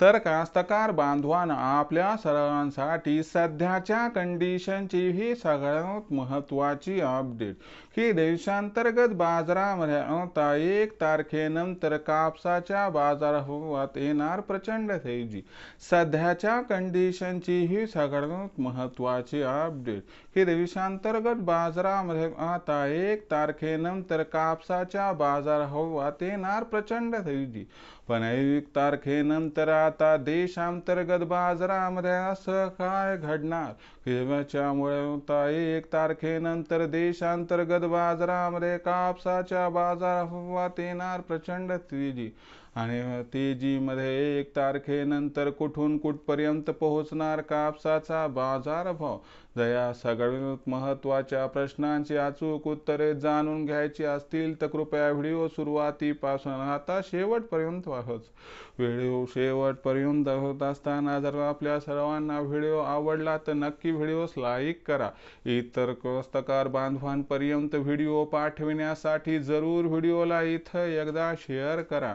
तर कास्तकार बांधवांना आपल्या सर्वांसाठी सध्याच्या कंडिशनची ही सगळ्यात महत्त्वाची अपडेट की देशांतर्गत बाजारामध्ये आता एक तारखेनंतर कापसाच्या बाजारात येणार प्रचंड तेजी. सध्याच्या कंडिशनची ही सगळ्यात महत्त्वाची अपडेट की देशांतर्गत बाजारामध्ये आता एक तारखेनंतर कापसाच्या बाजारात येणार प्रचंड तेजी. पण एक तारखेनंतर आता देशांतर्गत बाजारामध्ये असं काय घडणार? त्याच्यामुळे एक तारखेनंतर देशांतर्गत बाजारामध्ये कापसाच्या बाजारात येणार प्रचंड तेजी. आणि तेजीमध्ये एक तारखेनंतर कुठून कुठपर्यंत पोहोचणार कापसाचा बाजार भाव? जया सगळ्यात महत्त्वाच्या प्रश्नांची अचूक उत्तरे जाणून घ्यायची असतील तर कृपया व्हिडिओ सुरुवातीपासून आता शेवटपर्यंत वाहच व्हिडिओ शेवटपर्यंत होत असताना जर आपल्या सर्वांना व्हिडिओ आवडला तर नक्की व्हिडिओस लाईक करा. इतर कस्तकार बांधवांपर्यंत व्हिडिओ पाठविण्यासाठी जरूर व्हिडिओला इथं एकदा शेअर करा.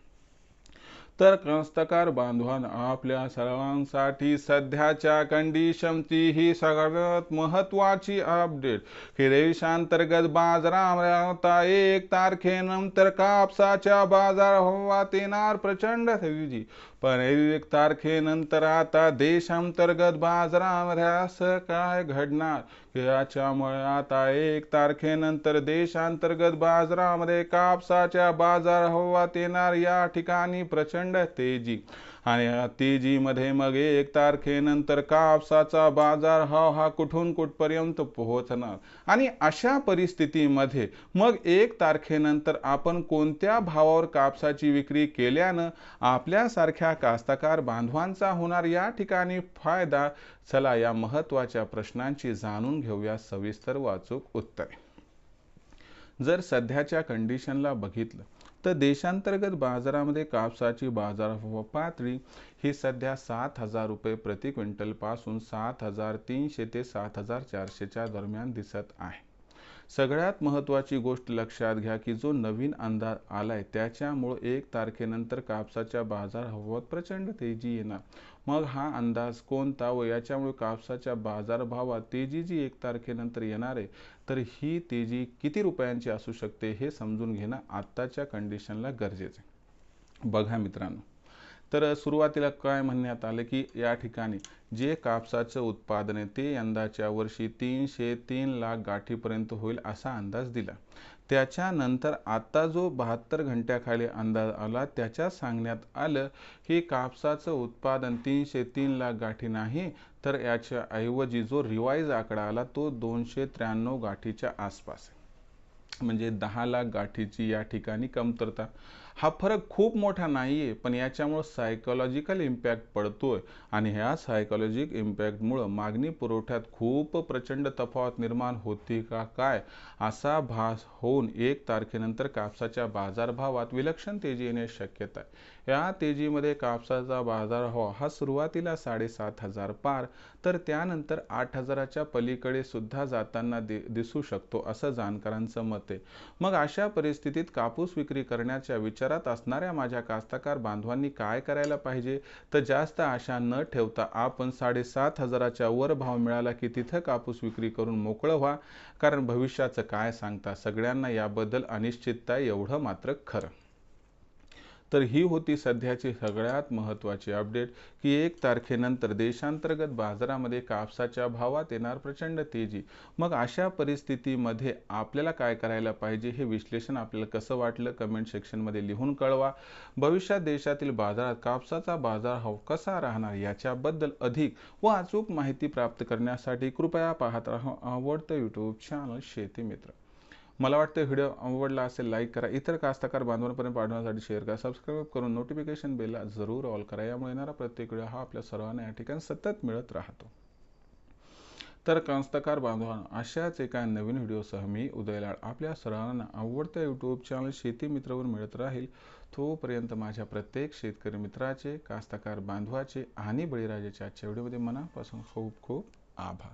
तर कंस्तकार बांधवान आपल्या सर्वांसाठी सध्याच्या कंडिशनची ही सगळ्यात महत्वाची अपडेट की बाजारात एक तारखेनंतर कापसाच्या बाजारात येणार प्रचंड तेजी. पण एक तारखेनंतर आता देशांतर्गत बाजारामध्ये असं काय घडणार? याच्यामुळे आता एक तारखेनंतर देशांतर्गत बाजारामध्ये कापसाच्या बाजार हवात येणार या ठिकाणी प्रचंड तेजी. आणि तेजीमध्ये मग एक तारखेनंतर कापसाचा बाजार हा हा कुठून कुठपर्यंत पोहोचणार? आणि अशा परिस्थितीमध्ये मग एक तारखेनंतर आपण कोणत्या भावावर कापसाची विक्री केल्यानं आपल्यासारख्या कास्तकार बांधवांचा होणार या ठिकाणी फायदा? चला या महत्त्वाच्या प्रश्नांची जाणून घेऊया सविस्तर वाचूक उत्तरे. जर सध्याच्या कंडिशनला बघितलं तर देशांतर्गत बाजारामध्ये कापसाची बाजार पातळी ही सध्या सात हजार रुपये प्रति क्विंटलपासून सात हजार तीनशे ते सात हजार चारशेच्या दरम्यान दिसत आहे. सगळ्यात महत्त्वाची गोष्ट लक्षात घ्या की जो नवीन अंदाज आलाय त्याच्यामुळं एक तारखेनंतर कापसाच्या बाजार हवात प्रचंड तेजी येणार. मग हा अंदाज कोणता व याच्यामुळे कापसाच्या बाजारभावात तेजी जी एक तारखेनंतर येणार आहे तर ही तेजी किती रुपयांची असू शकते हे समजून घेणं आत्ताच्या कंडिशनला गरजेचं आहे. बघा मित्रांनो. तर सुरुवातीला काय म्हणण्यात आलं की या ठिकाणी जे कापसाचं उत्पादन आहे ते यंदाच्या वर्षी तीनशे तीन लाख गाठीपर्यंत होईल असा अंदाज दिला. त्याच्यानंतर आता जो बहात्तर घंट्याखाली अंदाज आला त्याच्यात सांगण्यात आलं की कापसाचं उत्पादन तीनशे तीन लाख गाठी नाही तर याच्या ऐवजी जो रिवाईज आकडा आला तो दोनशे त्र्याण्णव गाठीच्या आसपास म्हणजे दहा लाख गाठीची या ठिकाणी कमतरता. हा फरक खूप मोठा नाही आहे पण याच्यामुळं सायकोलॉजिकल इम्पॅक्ट पडतोय. आणि ह्या सायकोलॉजिक इम्पॅक्टमुळं मागणी पुरवठ्यात खूप प्रचंड तफावत निर्माण होती का काय असा भास होऊन एक तारखेनंतर कापसाच्या बाजारभावात विलक्षण तेजी येण्याची शक्यता आहे. या तेजीमध्ये कापसाचा बाजारभाव हा सुरुवातीला साडेसात हजार पार तर त्यानंतर आठ हजाराच्या पलीकडे सुद्धा जाताना दि दिसू शकतो असं जाणकारांचं मत आहे. मग अशा परिस्थितीत कापूस विक्री करण्याच्या विचार परिसरात असणाऱ्या माझ्या कास्तकार बांधवांनी काय करायला पाहिजे? तर जास्त आशा न ठेवता आपण साडेसात हजाराच्या वर भाव मिळाला की तिथं कापूस विक्री करून मोकळं व्हा. कारण भविष्याचं काय सांगता सगळ्यांना याबद्दल अनिश्चितता एवढं मात्र खरं. तर ही होती सध्याची सगळ्यात महत्त्वाची अपडेट की एक तारखेनंतर देशांतर्गत बाजारामध्ये कापसाच्या भावात येणार प्रचंड तेजी. मग अशा परिस्थितीमध्ये आपल्याला काय करायला पाहिजे हे विश्लेषण आपल्याला कसं वाटलं कमेंट सेक्शनमध्ये लिहून कळवा. भविष्यात देशातील बाजारात कापसाचा बाजार हा कसा राहणार याच्याबद्दल अधिक व अचूक माहिती प्राप्त करण्यासाठी कृपया पाहत राहा आवडतं यूट्यूब चॅनल शेती मित्र. मला वाटतं व्हिडिओ आवडला असेल लाईक करा. इतर कास्तकार बांधवांपर्यंत पाठवण्यासाठी शेअर करा. सबस्क्राईब करून नोटिफिकेशन बेलला जरूर ऑल करा. यामुळे येणारा प्रत्येक व्हिडिओ हा आपल्या सर्वांना या ठिकाणी सतत मिळत राहतो. तर कास्तकार बांधवांनो अशाच एका नवीन व्हिडिओसह मी उदयलाड आपल्या सर्वांना आवडत्या यूट्यूब चॅनल शेती मित्रवर मिळत राहील तोपर्यंत माझ्या प्रत्येक शेतकरी मित्राचे कास्तकार बांधवाचे आणि बळीराजाचे आजच्या व्हिडिओमध्ये मनापासून खूप खूप आभार.